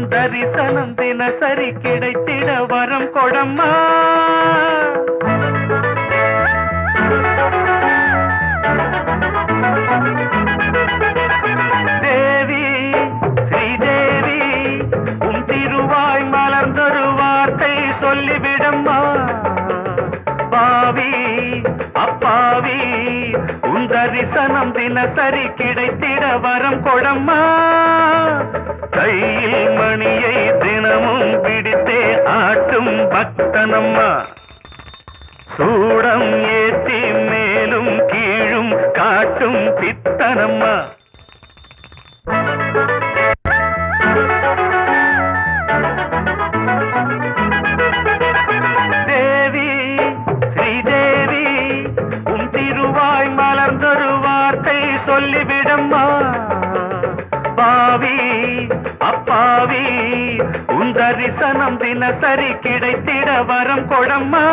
உன் தரிசனம் தினசரி கிடைத்திட வரம் கொடம்மா. தேவி ஸ்ரீதேவி உன் திருவாய் மலர்ந்தொரு வார்த்தை சொல்லிவிடம்மா. பாவி அப்பாவி உன் தரிசனம் தினசரி கிடைத்திட வரம் கொடம்மா. கையில் மணியை தினமும் பிடித்தே ஆட்டும் பக்தனம்மா. சூடம் ஏத்தி மேலும் கீழும் காட்டும் பித்தனம்மா. தேவி ஸ்ரீதேவி உன் திருவாய் மலர்ந்தொரு வார்த்தை சொல்லிவிடம்மா. பாவி அப்பாவி உந்தரிசனம் தினசரி கிடைத்திட வரம் கொடம்மா.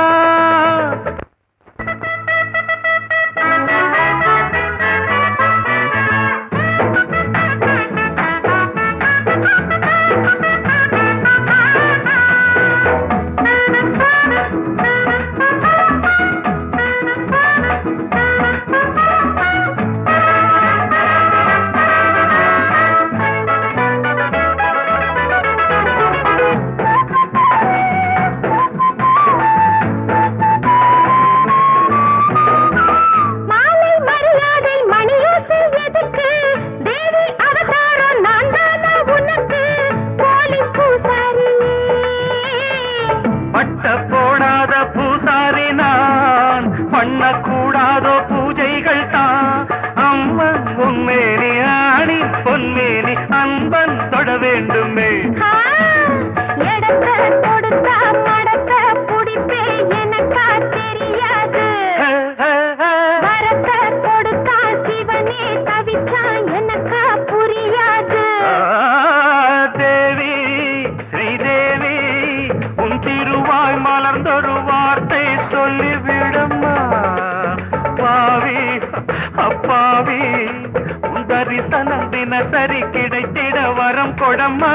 பண்ணக்கூடாதோ பூஜைகள் தான் அம்மன் உன்மேனி ஆணி பொன்மேனி அன்பன் தொட வேண்டுமே. ஆ, எடத்த கொடுத்தா உன் தரிசனம் தினசரி கிடைத்திட வரம் கொடம்மா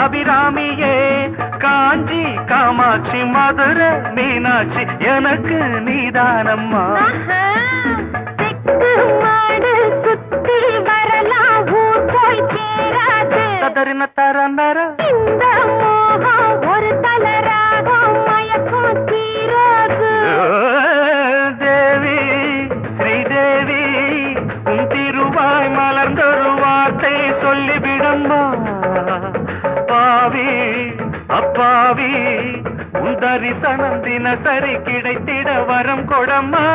அபிராமியே காஞ்சி காமாட்சி மதுரை மீனாட்சி எனக்கு நீதானம்மா. ததறின தரந்தர அப்பாவி உன் தரிசனம் தினசரி கிடைத்திட வரம் கொடம்மா